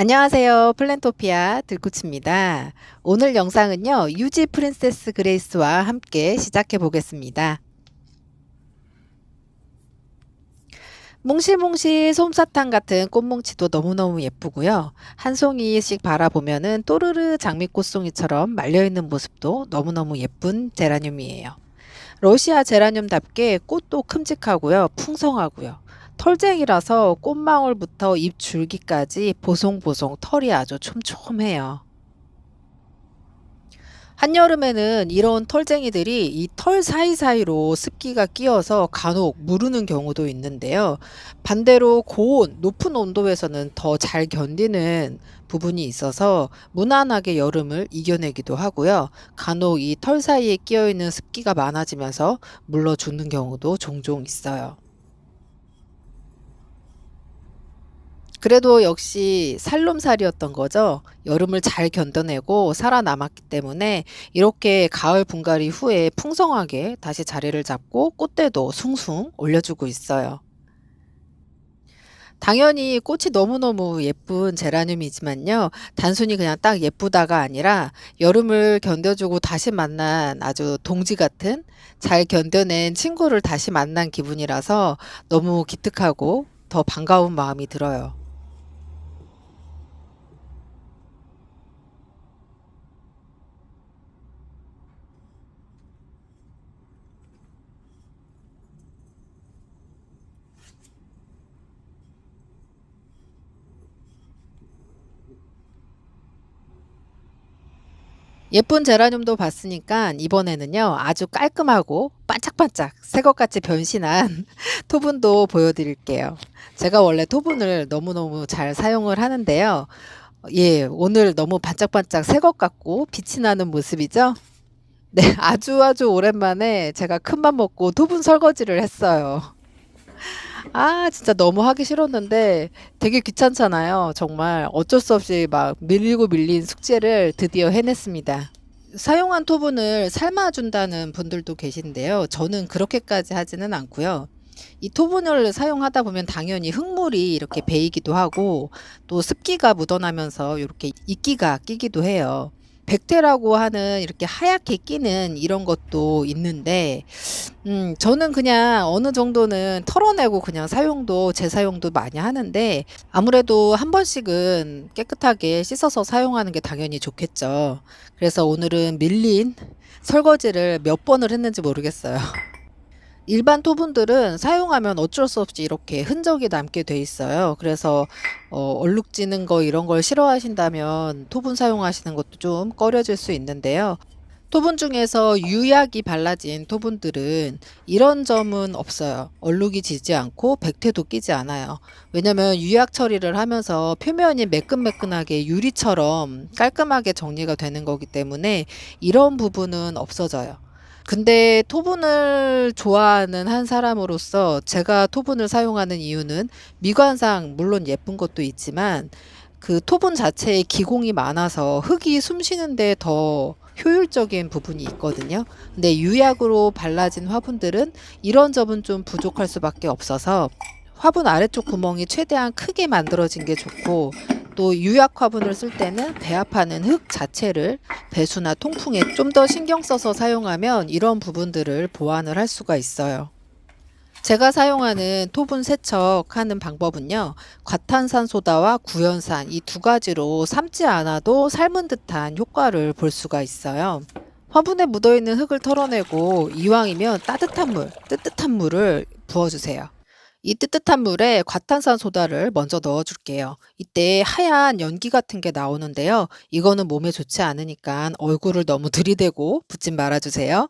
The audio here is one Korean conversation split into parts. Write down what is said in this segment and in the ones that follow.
안녕하세요. 플랜토피아 들꽃입니다. 오늘 영상은요, 유지 프린세스 그레이스와 함께 시작해 보겠습니다. 몽실몽실 솜사탕 같은 꽃뭉치도 너무너무 예쁘고요. 한 송이씩 바라보면은 또르르 장미꽃 송이처럼 말려있는 모습도 너무너무 예쁜 제라늄이에요. 러시아 제라늄답게 꽃도 큼직하고요. 풍성하고요. 털쟁이라서 꽃망울부터 잎 줄기까지 보송보송 털이 아주 촘촘해요. 한여름에는 이런 털쟁이들이 이 털 사이사이로 습기가 끼어서 간혹 무르는 경우도 있는데요. 반대로 고온, 높은 온도에서는 더 잘 견디는 부분이 있어서 무난하게 여름을 이겨내기도 하고요. 간혹 이 털 사이에 끼어 있는 습기가 많아지면서 물러 죽는 경우도 종종 있어요. 그래도 역시 살롬살이였던 거죠. 여름을 잘 견뎌내고 살아남았기 때문에 이렇게 가을 분갈이 후에 풍성하게 다시 자리를 잡고 꽃대도 숭숭 올려주고 있어요. 당연히 꽃이 너무너무 예쁜 제라늄이지만요. 단순히 그냥 딱 예쁘다가 아니라 여름을 견뎌주고 다시 만난 아주 동지 같은 잘 견뎌낸 친구를 다시 만난 기분이라서 너무 기특하고 더 반가운 마음이 들어요. 예쁜 제라늄도 봤으니까 이번에는요, 아주 깔끔하고 반짝반짝 새것같이 변신한 토분도 보여드릴게요. 제가 원래 토분을 너무너무 잘 사용을 하는데요. 예, 오늘 너무 반짝반짝 새것 같고 빛이 나는 모습이죠? 네, 아주 아주 오랜만에 제가 큰맘 먹고 토분 설거지를 했어요. 아, 진짜 너무 하기 싫었는데 되게 귀찮잖아요. 정말 어쩔 수 없이 막 밀리고 밀린 숙제를 드디어 해냈습니다. 사용한 토분을 삶아준다는 분들도 계신데요. 저는 그렇게까지 하지는 않고요. 이 토분을 사용하다 보면 당연히 흙물이 이렇게 배이기도 하고 또 습기가 묻어나면서 이렇게 이끼가 끼기도 해요. 백태라고 하는 이렇게 하얗게 끼는 이런 것도 있는데, 음, 저는 그냥 어느 정도는 털어내고 그냥 사용도, 재사용도 많이 하는데, 아무래도 한 번씩은 깨끗하게 씻어서 사용하는 게 당연히 좋겠죠. 그래서 오늘은 밀린 설거지를 몇 번을 했는지 모르겠어요. 일반 토분들은 사용하면 어쩔 수 없이 이렇게 흔적이 남게 돼 있어요. 그래서 어, 얼룩지는 거 이런 걸 싫어하신다면 토분 사용하시는 것도 좀 꺼려질 수 있는데요. 토분 중에서 유약이 발라진 토분들은 이런 점은 없어요. 얼룩이 지지 않고 백태도 끼지 않아요. 왜냐면 유약 처리를 하면서 표면이 매끈매끈하게 유리처럼 깔끔하게 정리가 되는 거기 때문에 이런 부분은 없어져요. 근데 토분을 좋아하는 한 사람으로서 제가 토분을 사용하는 이유는 미관상 물론 예쁜 것도 있지만 그 토분 자체에 기공이 많아서 흙이 숨 쉬는데 더 효율적인 부분이 있거든요. 근데 유약으로 발라진 화분들은 이런 점은 좀 부족할 수밖에 없어서 화분 아래쪽 구멍이 최대한 크게 만들어진 게 좋고 또 유약 화분을 쓸 때는 배합하는 흙 자체를 배수나 통풍에 좀 더 신경 써서 사용하면 이런 부분들을 보완을 할 수가 있어요. 제가 사용하는 토분 세척하는 방법은요. 과탄산소다와 구연산 이 두 가지로 삶지 않아도 삶은 듯한 효과를 볼 수가 있어요. 화분에 묻어있는 흙을 털어내고 이왕이면 따뜻한 물, 뜨뜻한 물을 부어주세요. 이 뜨뜻한 물에 과탄산소다를 먼저 넣어줄게요. 이때 하얀 연기 같은 게 나오는데요. 이거는 몸에 좋지 않으니까 얼굴을 너무 들이대고 붓진 말아주세요.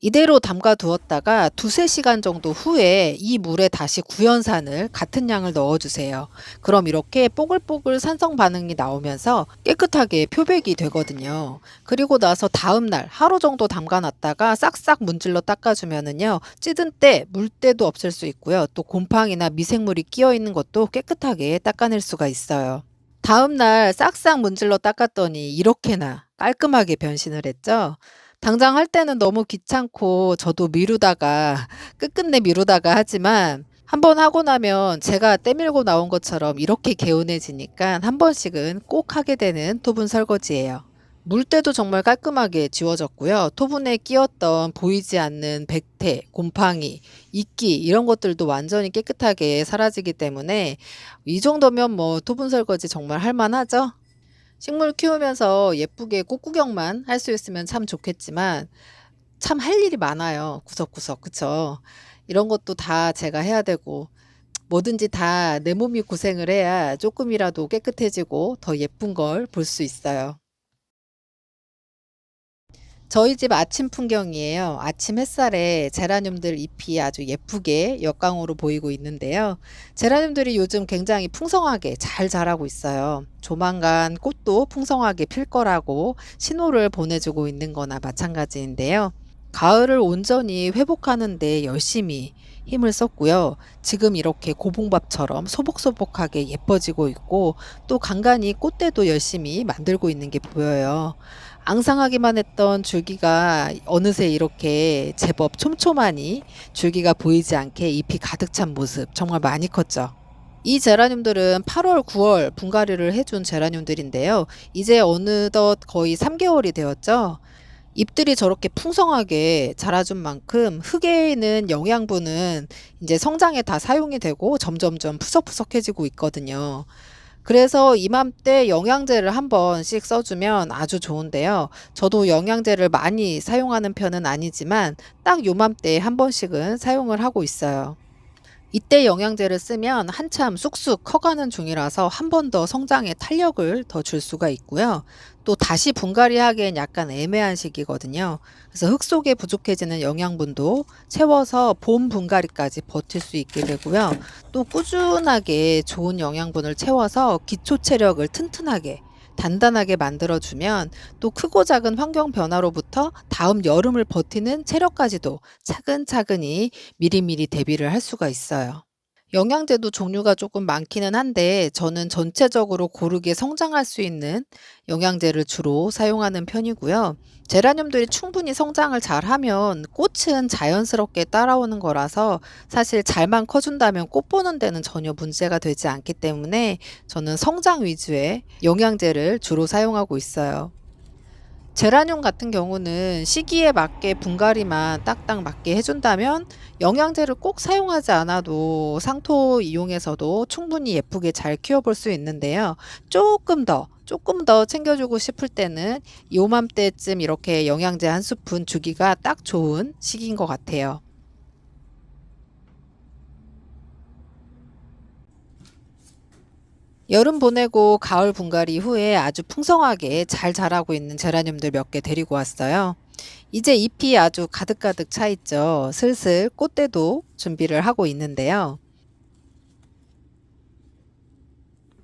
이대로 담가 두었다가 두세 시간 정도 후에 이 물에 다시 구연산을 같은 양을 넣어주세요. 그럼 이렇게 뽀글뽀글 산성 반응이 나오면서 깨끗하게 표백이 되거든요. 그리고 나서 다음날 하루 정도 담가 놨다가 싹싹 문질러 닦아주면은요. 찌든 때, 물때도 없앨 수 있고요. 또 곰팡이나 미생물이 끼어 있는 것도 깨끗하게 닦아낼 수가 있어요. 다음날 싹싹 문질러 닦았더니 이렇게나 깔끔하게 변신을 했죠. 당장 할 때는 너무 귀찮고 저도 미루다가 끝끝내 미루다가 하지만 한번 하고 나면 제가 때밀고 나온 것처럼 이렇게 개운해지니까 한 번씩은 꼭 하게 되는 토분 설거지예요. 물때도 정말 깔끔하게 지워졌고요. 토분에 끼었던 보이지 않는 백태, 곰팡이, 이끼 이런 것들도 완전히 깨끗하게 사라지기 때문에 이 정도면 뭐 토분 설거지 정말 할만하죠? 식물 키우면서 예쁘게 꽃구경만 할 수 있으면 참 좋겠지만 참 할 일이 많아요. 구석구석. 그쵸? 이런 것도 다 제가 해야 되고 뭐든지 다 내 몸이 고생을 해야 조금이라도 깨끗해지고 더 예쁜 걸 볼 수 있어요. 저희 집 아침 풍경이에요. 아침 햇살에 제라늄들 잎이 아주 예쁘게 역광으로 보이고 있는데요. 제라늄들이 요즘 굉장히 풍성하게 잘 자라고 있어요. 조만간 꽃도 풍성하게 필 거라고 신호를 보내주고 있는 거나 마찬가지인데요. 가을을 온전히 회복하는데 열심히 힘을 썼고요. 지금 이렇게 고봉밥처럼 소복소복하게 예뻐지고 있고 또 간간히 꽃대도 열심히 만들고 있는 게 보여요. 앙상하기만 했던 줄기가 어느새 이렇게 제법 촘촘하니 줄기가 보이지 않게 잎이 가득 찬 모습 정말 많이 컸죠. 이 제라늄들은 8월, 9월 분갈이를 해준 제라늄들인데요. 이제 어느덧 거의 3개월이 되었죠. 잎들이 저렇게 풍성하게 자라준 만큼 흙에 있는 영양분은 이제 성장에 다 사용이 되고 점점점 푸석푸석해지고 있거든요. 그래서 이맘때 영양제를 한 번씩 써주면 아주 좋은데요. 저도 영양제를 많이 사용하는 편은 아니지만 딱 요맘때 한 번씩은 사용을 하고 있어요. 이때 영양제를 쓰면 한참 쑥쑥 커가는 중이라서 한 번 더 성장에 탄력을 더 줄 수가 있고요. 또 다시 분갈이 하기엔 약간 애매한 시기거든요. 그래서 흙 속에 부족해지는 영양분도 채워서 봄 분갈이까지 버틸 수 있게 되고요. 또 꾸준하게 좋은 영양분을 채워서 기초 체력을 튼튼하게 단단하게 만들어주면 또 크고 작은 환경 변화로부터 다음 여름을 버티는 체력까지도 차근차근히 미리미리 대비를 할 수가 있어요. 영양제도 종류가 조금 많기는 한데 저는 전체적으로 고르게 성장할 수 있는 영양제를 주로 사용하는 편이고요. 제라늄들이 충분히 성장을 잘하면 꽃은 자연스럽게 따라오는 거라서 사실 잘만 커준다면 꽃 보는 데는 전혀 문제가 되지 않기 때문에 저는 성장 위주의 영양제를 주로 사용하고 있어요. 제라늄 같은 경우는 시기에 맞게 분갈이만 딱딱 맞게 해준다면 영양제를 꼭 사용하지 않아도 상토 이용해서도 충분히 예쁘게 잘 키워볼 수 있는데요. 조금 더 조금 더 챙겨주고 싶을 때는 요맘때쯤 이렇게 영양제 한 스푼 주기가 딱 좋은 시기인 것 같아요. 여름 보내고 가을 분갈이 후에 아주 풍성하게 잘 자라고 있는 제라늄들 몇 개 데리고 왔어요. 이제 잎이 아주 가득가득 차 있죠. 슬슬 꽃대도 준비를 하고 있는데요.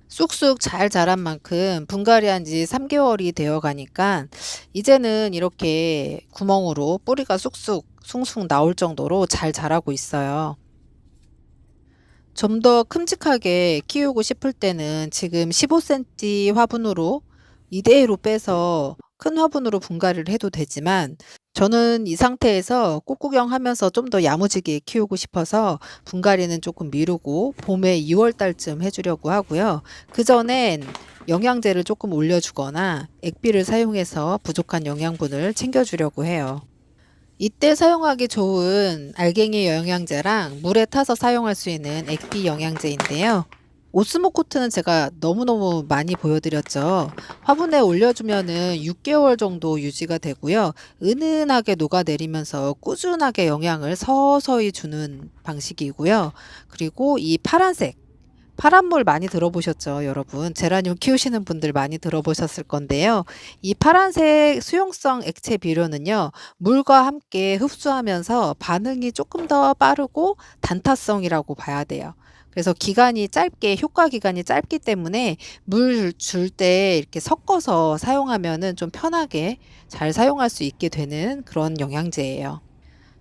쑥쑥 잘 자란 만큼 분갈이 한 지 3개월이 되어 가니까 이제는 이렇게 구멍으로 뿌리가 쑥쑥 숭숭 나올 정도로 잘 자라고 있어요. 좀 더 큼직하게 키우고 싶을 때는 지금 15cm 화분으로 이대로 빼서 큰 화분으로 분갈이를 해도 되지만 저는 이 상태에서 꽃구경 하면서 좀 더 야무지게 키우고 싶어서 분갈이는 조금 미루고 봄에 2월 달쯤 해주려고 하고요. 그 전엔 영양제를 조금 올려주거나 액비를 사용해서 부족한 영양분을 챙겨주려고 해요. 이때 사용하기 좋은 알갱이 영양제랑 물에 타서 사용할 수 있는 액비 영양제인데요. 오스모 코트는 제가 너무너무 많이 보여드렸죠. 화분에 올려주면은 6개월 정도 유지가 되고요. 은은하게 녹아내리면서 꾸준하게 영양을 서서히 주는 방식이고요. 그리고 이 파란색 파란물 많이 들어보셨죠, 여러분? 제라늄 키우시는 분들 많이 들어보셨을 건데요. 이 파란색 수용성 액체 비료는요, 물과 함께 흡수하면서 반응이 조금 더 빠르고 단타성이라고 봐야 돼요. 그래서 기간이 짧게, 효과 기간이 짧기 때문에 물 줄 때 이렇게 섞어서 사용하면은 좀 편하게 잘 사용할 수 있게 되는 그런 영양제예요.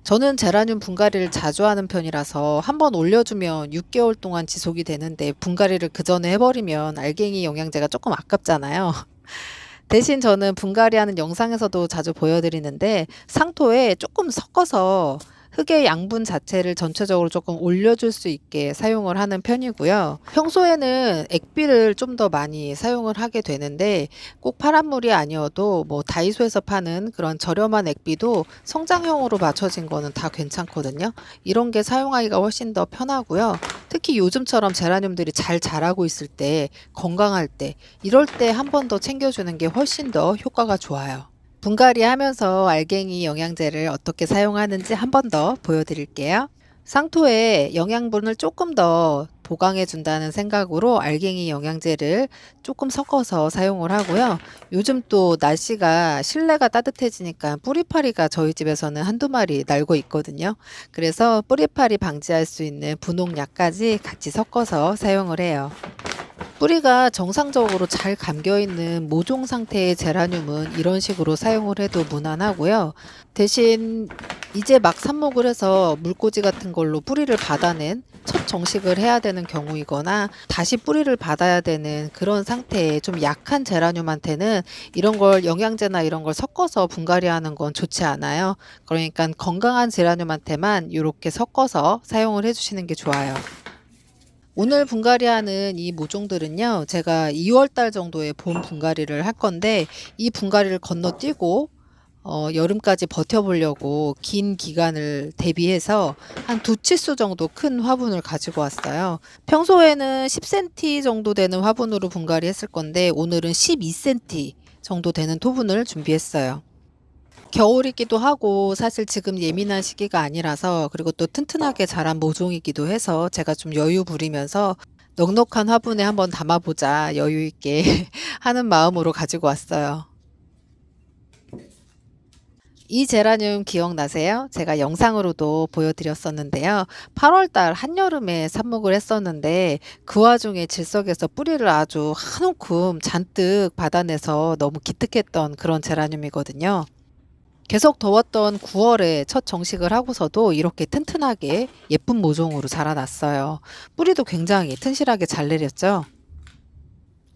저는 제라늄 분갈이를 자주 하는 편이라서 한번 올려주면 6개월 동안 지속이 되는데 분갈이를 그 전에 해버리면 알갱이 영양제가 조금 아깝잖아요. 대신 저는 분갈이 하는 영상에서도 자주 보여드리는데 상토에 조금 섞어서 흙의 양분 자체를 전체적으로 조금 올려줄 수 있게 사용을 하는 편이고요. 평소에는 액비를 좀 더 많이 사용을 하게 되는데 꼭 파란물이 아니어도 뭐 다이소에서 파는 그런 저렴한 액비도 성장형으로 맞춰진 거는 다 괜찮거든요. 이런 게 사용하기가 훨씬 더 편하고요. 특히 요즘처럼 제라늄들이 잘 자라고 있을 때, 건강할 때, 이럴 때 한 번 더 챙겨주는 게 훨씬 더 효과가 좋아요. 분갈이 하면서 알갱이 영양제를 어떻게 사용하는지 한 번 더 보여드릴게요. 상토에 영양분을 조금 더 보강해 준다는 생각으로 알갱이 영양제를 조금 섞어서 사용을 하고요. 요즘 또 날씨가 실내가 따뜻해지니까 뿌리파리가 저희 집에서는 한두 마리 날고 있거든요. 그래서 뿌리파리 방지할 수 있는 분홍약까지 같이 섞어서 사용을 해요. 뿌리가 정상적으로 잘 감겨 있는 모종 상태의 제라늄은 이런 식으로 사용을 해도 무난하고요. 대신 이제 막 삽목을 해서 물꽂이 같은 걸로 뿌리를 받아낸 첫 정식을 해야 되는 경우이거나 다시 뿌리를 받아야 되는 그런 상태의 좀 약한 제라늄한테는 이런 걸 영양제나 이런 걸 섞어서 분갈이 하는 건 좋지 않아요. 그러니까 건강한 제라늄한테만 이렇게 섞어서 사용을 해주시는 게 좋아요. 오늘 분갈이하는 이 모종들은요, 제가 2월 달 정도에 봄 분갈이를 할 건데, 이 분갈이를 건너뛰고, 어, 여름까지 버텨보려고 긴 기간을 대비해서 한 두 치수 정도 큰 화분을 가지고 왔어요. 평소에는 10cm 정도 되는 화분으로 분갈이 했을 건데, 오늘은 12cm 정도 되는 토분을 준비했어요. 겨울이기도 하고 사실 지금 예민한 시기가 아니라서 그리고 또 튼튼하게 자란 모종이기도 해서 제가 좀 여유 부리면서 넉넉한 화분에 한번 담아보자 여유 있게 하는 마음으로 가지고 왔어요. 이 제라늄 기억나세요? 제가 영상으로도 보여드렸었는데요. 8월달 한여름에 삽목을 했었는데 그 와중에 질석에서 뿌리를 아주 한 움큼 잔뜩 받아내서 너무 기특했던 그런 제라늄이거든요. 계속 더웠던 9월에 첫 정식을 하고서도 이렇게 튼튼하게 예쁜 모종으로 자라났어요. 뿌리도 굉장히 튼실하게 잘 내렸죠.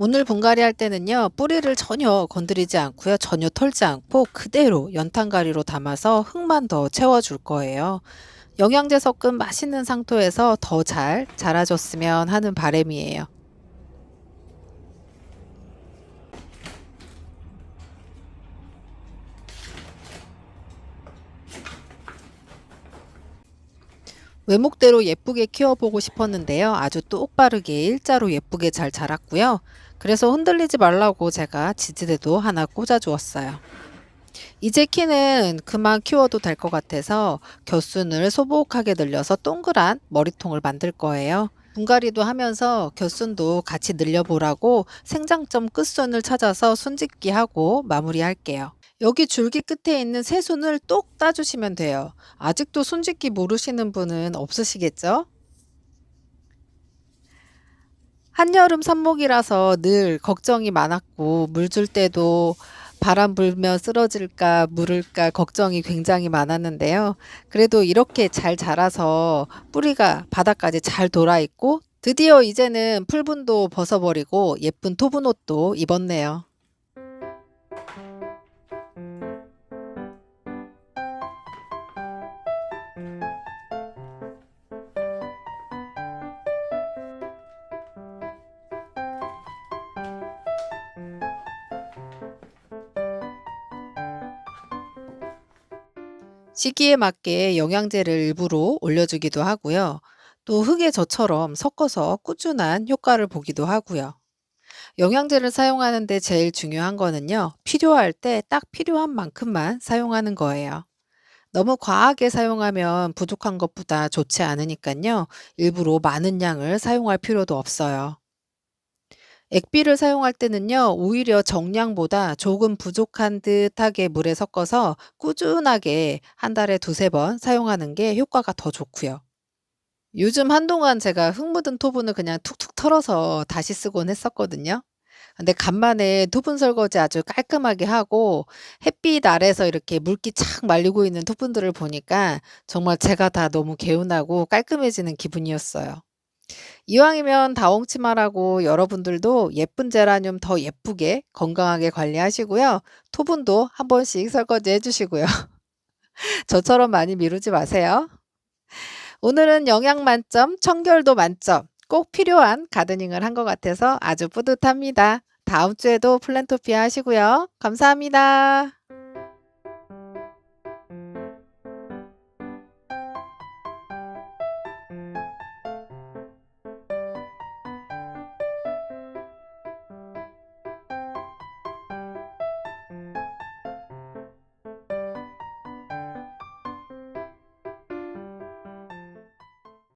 오늘 분갈이 할 때는요, 뿌리를 전혀 건드리지 않고요, 전혀 털지 않고 그대로 연탄가리로 담아서 흙만 더 채워줄 거예요. 영양제 섞은 맛있는 상토에서 더 잘 자라줬으면 하는 바람이에요. 외목대로 예쁘게 키워보고 싶었는데요. 아주 똑바르게 일자로 예쁘게 잘 자랐고요. 그래서 흔들리지 말라고 제가 지지대도 하나 꽂아주었어요. 이제 키는 그만 키워도 될 것 같아서 곁순을 소복하게 늘려서 동그란 머리통을 만들 거예요. 분갈이도 하면서 곁순도 같이 늘려보라고 생장점 끝순을 찾아서 순짓기 하고 마무리할게요. 여기 줄기 끝에 있는 새순을 똑 따주시면 돼요. 아직도 손짓기 모르시는 분은 없으시겠죠? 한여름 삽목이라서 늘 걱정이 많았고 물 줄 때도 바람 불면 쓰러질까 물을까 걱정이 굉장히 많았는데요. 그래도 이렇게 잘 자라서 뿌리가 바닥까지 잘 돌아 있고 드디어 이제는 풀분도 벗어버리고 예쁜 토분 옷도 입었네요. 시기에 맞게 영양제를 일부러 올려주기도 하고요. 또 흙에 저처럼 섞어서 꾸준한 효과를 보기도 하고요. 영양제를 사용하는데 제일 중요한 거는요. 필요할 때 딱 필요한 만큼만 사용하는 거예요. 너무 과하게 사용하면 부족한 것보다 좋지 않으니까요. 일부러 많은 양을 사용할 필요도 없어요. 액비를 사용할 때는요. 오히려 정량보다 조금 부족한 듯하게 물에 섞어서 꾸준하게 한 달에 두세 번 사용하는 게 효과가 더 좋고요. 요즘 한동안 제가 흙 묻은 토분을 그냥 툭툭 털어서 다시 쓰곤 했었거든요. 근데 간만에 토분 설거지 아주 깔끔하게 하고 햇빛 아래서 이렇게 물기 착 말리고 있는 토분들을 보니까 정말 제가 다 너무 개운하고 깔끔해지는 기분이었어요. 이왕이면 다홍치마라고 여러분들도 예쁜 제라늄 더 예쁘게 건강하게 관리하시고요. 토분도 한 번씩 설거지 해주시고요. 저처럼 많이 미루지 마세요. 오늘은 영양 만점, 청결도 만점, 꼭 필요한 가드닝을 한 것 같아서 아주 뿌듯합니다. 다음 주에도 플랜토피아 하시고요. 감사합니다.